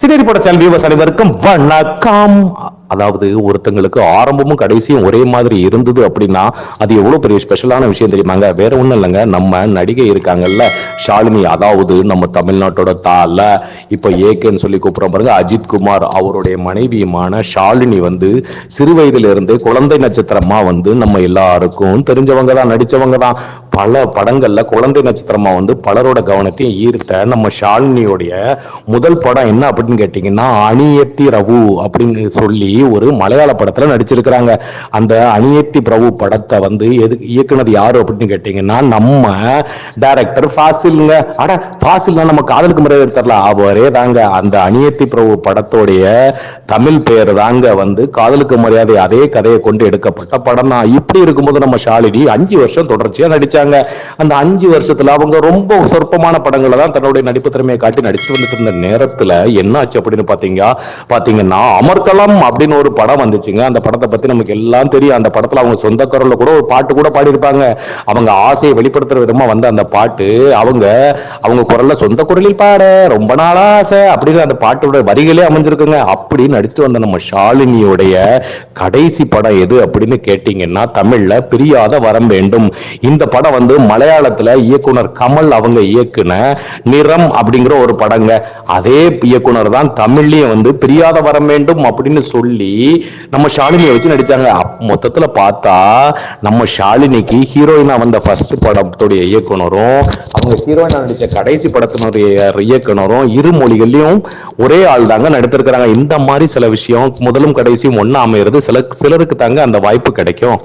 சினேரி போட channel viewers அனைவருக்கும் வணக்கம். அதாவது ஒருத்தங்களுக்கு ஆரம்பமும் கடைசியும் ஒரே மாதிரி இருந்தது அப்படின்னா அது எவ்வளவு பெரிய ஸ்பெஷலான விஷயம் தெரியுமாங்க? வேற ஒண்ணும் இல்லைங்க. நம்ம நடிகை இருக்காங்கல்ல ஷாலினி அதாவது நம்ம தமிழ்நாட்டோட தால இப்ப ஏகேன்னு சொல்லி கூப்பிடுறோம் பாருங்க அஜித் குமார் அவருடைய மனைவியுமான ஷாலினி வந்து சிறு வயதில குழந்தை நட்சத்திரமா வந்து நம்ம எல்லாருக்கும் தெரிஞ்சவங்க தான் நடிச்சவங்க தான். பல படங்கள்ல குழந்தை நட்சத்திரமா வந்து பலரோட கவனத்தையும் ஈர்த்த நம்ம ஷாலினியோடைய முதல் படம் என்ன அப்படின்னு கேட்டீங்கன்னா அணியத்தி ரவு அப்படின்னு சொல்லி ஒரு மலையாள படத்துல நடிச்சிருக்கிறாங்க. அந்த அணியத்தி பிரபு படத்தை வந்து எது இயக்குனது யாரு அப்படின்னு கேட்டீங்கன்னா நம்ம டைரக்டர் ஃபாசில்ங்க அட ஃபாசில்னா நம்ம காதலுக்கு முறை எடுத்துடலாம். அவரே தாங்க. அந்த அணியத்தி பிரபு படத்தோடைய தமிழ் பெயர் தாங்க வந்து காதலுக்கு மரியாதை அதே கதையை கொண்டு எடுக்கப்பட்ட படம் தான். இப்படி இருக்கும்போது நம்ம ஷாலினி அஞ்சு வருஷம் தொடர்ச்சியா நடிச்சாங்க. அந்த அஞ்சு வருஷத்துல அவங்க ரொம்ப சொற்பமான படங்களை தான் தன்னுடைய நடிப்பு திறமையை காட்டி நடிச்சு வந்துட்டு இருந்த நேரத்துல என்ன ஆச்சு அப்படின்னு பாத்தீங்க? பாத்தீங்கன்னா அமர்கலம் அப்படின்னு ஒரு படம் வந்துச்சுங்க. அந்த படத்தை பத்தி நமக்கு எல்லாம் தெரியும். அந்த படத்துல அவங்க சொந்த குரல்ல கூட ஒரு பாட்டு கூட பாடியிருப்பாங்க. அவங்க ஆசையை வெளிப்படுத்துற விதமா வந்த அந்த பாட்டு அவங்க அவங்க குரல்ல சொந்த குரலில் பாட ரொம்ப நாளா ஆசை அப்படின்னு அந்த பாட்டோட வரிகளே அமைஞ்சிருக்குங்க. அப்படின்னு நடிச்சுட்டு வந்த நம்ம ஷாலினியோடைய கடைசி படம் எது அப்படின்னு கேட்டீங்கன்னா தமிழ்ல பிரியாத வரம் வேண்டும். இந்த படம் வந்து மலையாளத்துல இயக்குனர் கமல் அவங்க இயக்குன நிறம் அப்படிங்கிற ஒரு படங்க. அதே இயக்குனர் தான் தமிழ்லயும் வந்து பிரியாத வரம் வேண்டும் அப்படின்னு சொல்லி நம்ம ஷாலினியை வச்சு நடிச்சாங்க. மொத்தத்துல பார்த்தா நம்ம ஷாலினிக்கு ஹீரோயினா வந்த ஃபர்ஸ்ட் படத்துடைய இயக்குனரும் அவங்க ஹீரோயினா நடிச்ச கடைசி படத்தினுடைய இயக்குனரும் இரு மொழிகள்லயும் ஒரே ஆள் தாங்க நடித்திருக்கிறாங்க. இந்த மாதிரி சில விஷயம் முதலும் கடைசியும் ஒண்ணா அமையிறது சில சிலருக்கு தாங்க அந்த வாய்ப்பு கிடைக்கும்.